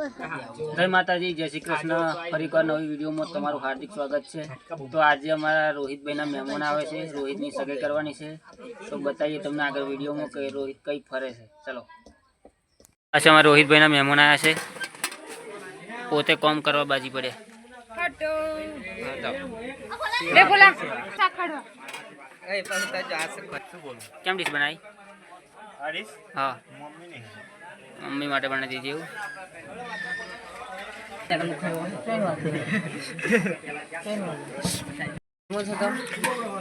જય માતાજી જય શ્રી કૃષ્ણ. ફરી નવી વિડીયોમાં તમારું હાર્દિક સ્વાગત છે. તો આજે અમારા રોહિતભાઈના મહેમાન આવે છે. રોહિતની સગાઈ કરવાની છે. તો બતાવીએ તમને આગળ વિડીયોમાં કે રોહિત કઈ ફરે છે. ચલો. આ છે અમારા રોહિતભાઈના મહેમાન આવ્યા છે. પોતે કોમ કરવા બાજી પડે કેમ ડીશ બનાવી? હા. મમ્મી માટે બનાવી દીધી એવું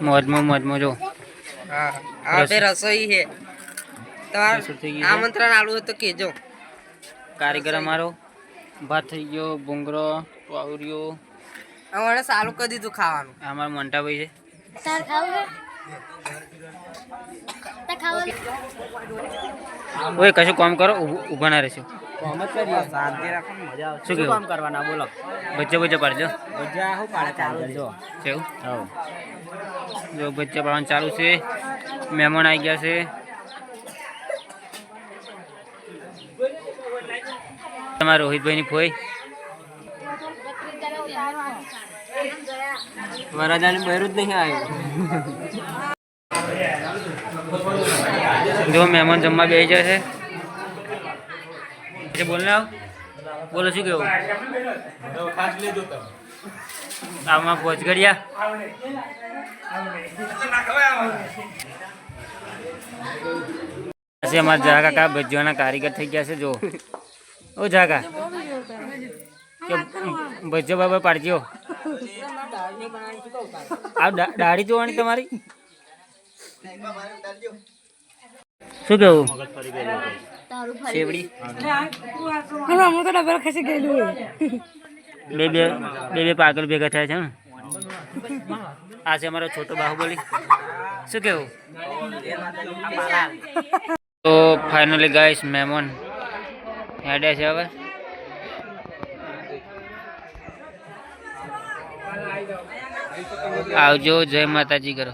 મોજમાં મોજમાં જો. આ રસોઈ. છે. તમારે આમંત્રણ આલું હોય તો કેજો કારીગર અમારો. ભાત થઈ ગયો ભૂંગરો વાવરિયો અમારે સારું કરી દીધું ખાવાનું. અમારા મોન્ટાભાઈ છે. તાર ખાવું છે? ખાવું ઓય કશું કામ કરો? ઊભા ઊભા ના રહેશો. શું કેવું? કરવાના? બોલો. બચ્ચે બચ્ચે પાડજો પાડે ચાલુ જો. કેવું? જો બચ્ચે પાડવાનું ચાલુ છે. મહેમાન આવી ગયા છે. તમારા રોહિતભાઈની ફોઈ? વરાજાની બહેરું જ નહીં આવ્યું. જો મહેમાન જમવા બે જાય છે. બોલ ને બોલો, શું કેવું? આમાં પહોંચ ગયા અમારા જા કાકા ભજીઓના કારીગર થઈ ગયા છે જો ઓ જાકા કે ભજીયો બાબા પાડજો. આ દાઢી જોવાની તમારી? શું કેવું? શેવડી? બે બે બે બે પાગલ ભેગા થયા છે ને? આ છે અમારો છોટો બાહુબલી. શું કેવું? તો ફાઇનલી ગાઈસ મહેમાન હેડે છે હવે. આવજો જય માતાજી કરો.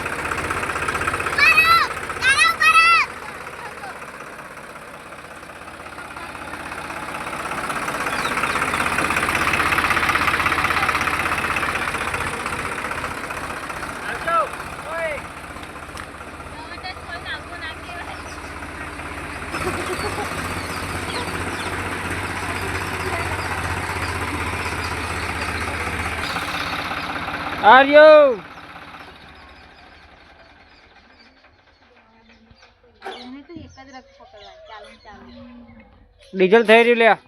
આર્યો ડીઝલ થઈ રહ્યું લ્યા.